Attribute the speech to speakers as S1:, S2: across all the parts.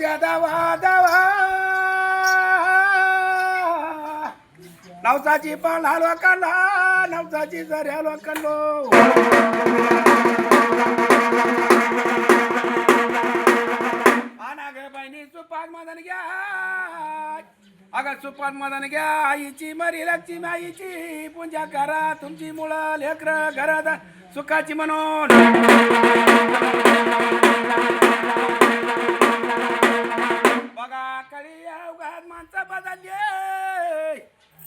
S1: द्या दावा दावा. नवसाची पण हलवा काढला नवसाची जर हलवा काढलो. आणा सुपात मदन घ्या. अगं सुपात मदन घ्या आईची मरी लक्ष्मी आईची पूजा करा तुमची मुलं लेकर घरात सुखाची म्हणून. माणसं बदलली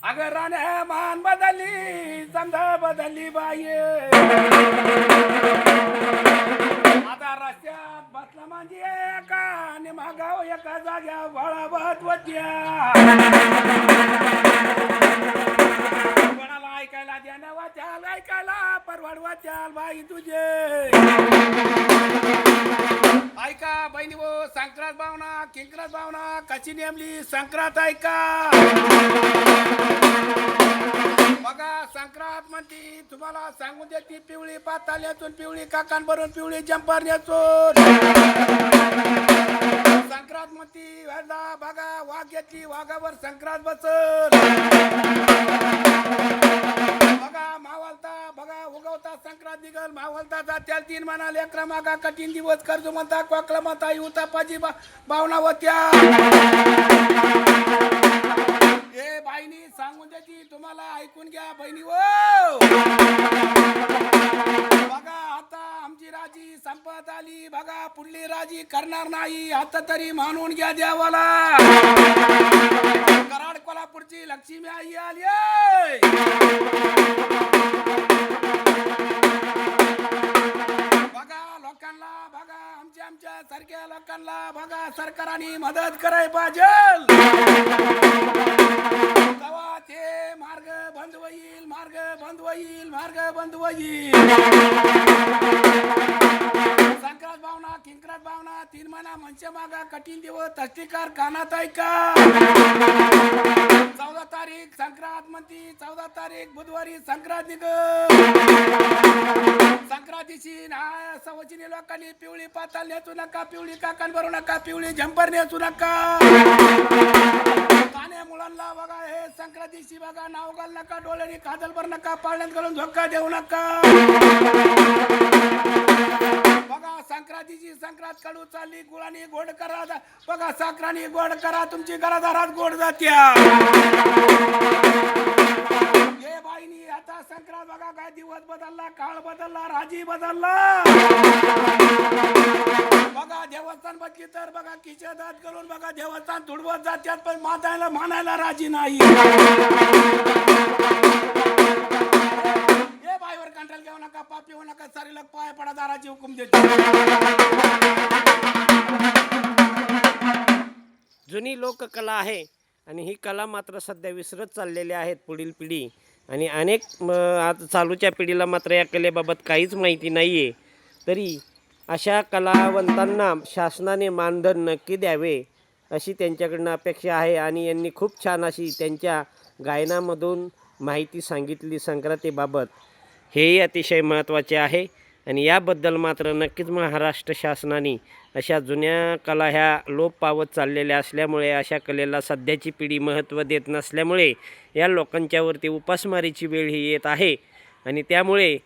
S1: अगं राण्या मान बदलली समजा बदलली बाई आता रस्त्यात बसला म्हणजे एका आणि मागाव एका जाग्या वळावत होत्या. ऐकायला ऐकायला नवा वाचाल ऐकायला परवडवा वाचाल बाई तुझे. संक्रांत भावना किंक्रांत भावना कशी नेमली संक्रांत ऐका. बघा संक्रांत म्हणती तुम्हाला सांगून देते पिवळी पाताल यातून पिवळी काकान भरून पिवळी जंपर याचून संक्रांत म्हणती बघा वाघ घेतली वाघावर संक्रांत बसल. मावलता जात्याल तीन म्हणा लेकरा मागा कठीण दिवस कर्ज म्हणता कोकला म्हणता युतापाजी भावना होत्या. ए बाईनी सांगून द्याची तुम्हाला ऐकून घ्या बहिणी हो. बघा आता आमची राजी संपत आली. बघा पुढली राजी करणार नाही. आता तरी मानून घ्या देवाला. कराड कोल्हापूरची लक्ष्मी आई आली सारख्या लोकांना बघा सरकारने मदत कराय पाहिजे. तेव्हा ते मार्ग बंद होईल मार्ग बंद होईल मार्ग बंद होईल. भावना भावना तीन महिना मनसे मागा कठीण दिवस तष्टीकार कानात ऐका. चौदा तारीख संक्रांत म्हणती चौदा तारीख बुधवारी संक्रांत निघ संक्रांतीची ना सवचिनी लोकांनी पिवळी पाताल नेचू नका पिवळी काकण भरू नका पिवळी झंपर नेचू नका. ताने मुलांना बघा हे संक्रांतीची बघा नाव घाल नका डोळ्यांनी काजल भर नका पाळण्यात घालून धोका देऊ नका. बघा संक्रांतीची संक्रांत कडू चालली गुळानी गोड करा बघा संक्रांती गोड करा तुमची घरादारात गोड जात्या. हे बाईनी आता संक्रांत बघा काय दिवस बदलला काळ बदलला राजी बदलला. बघा देवस्थान बघली तर बघा किचे दात करून बघा देवस्थान तुडवत जात्यात पण मातायला मानायला राजी नाही. कंट्रोल घेऊ नका पापी होऊ नका सारे पाय पडा दाराची हुकूम देते.
S2: जुनी लोककला आहे आणि ही कला मात्र सध्या विसरत चाललेल्या आहेत पुढील पिढी. आणि अनेक आज चालूच्या पिढीला मात्र या कलेबाबत काहीच माहिती नाही आहे तरी अशा कलावंतांना शासनाने मानधन नक्की द्यावे अशी त्यांच्याकडनं अपेक्षा आहे आणि यांनी खूप छान अशी त्यांच्या गायनामधून माहिती सांगितली संक्रांतीबाबत. हेही अतिशय महत्त्वाचे आहे. आणि याबद्दल मात्र नक्कीच महाराष्ट्र शासनाने अशा जुन्या कला ह्या लोप पावत चाललेल्या असल्यामुळे अशा कलेला सध्याची पिढी महत्त्व देत नसल्यामुळे या लोकांच्यावरती उपासमारीची वेळ ही येत आहे. आणि त्यामुळे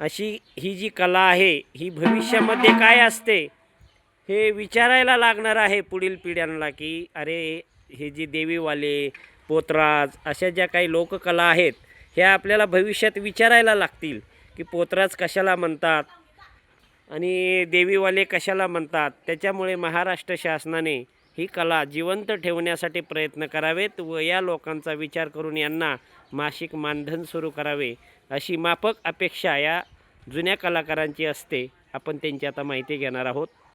S2: अशी ही जी कला आहे ही भविष्यामध्ये काय असते हे विचारायला लागणार आहे पुढील पिढ्यांना की अरे हे जी देवीवाले पोतराज अशा ज्या काही लोककला आहेत ह्या आपल्याला भविष्यात विचारायला लागतील की पोतराज कशाला म्हणतात आणि देवीवाले कशाला म्हणतात. त्याच्यामुळे महाराष्ट्र शासनाने ही कला जिवंत ठेवण्यासाठी प्रयत्न करावेत व या लोकांचा विचार करून यांना मासिक मानधन सुरू करावे अशी माफक अपेक्षा या जुन्या कलाकारांची असते. आपण त्यांची आता माहिती घेणार आहोत.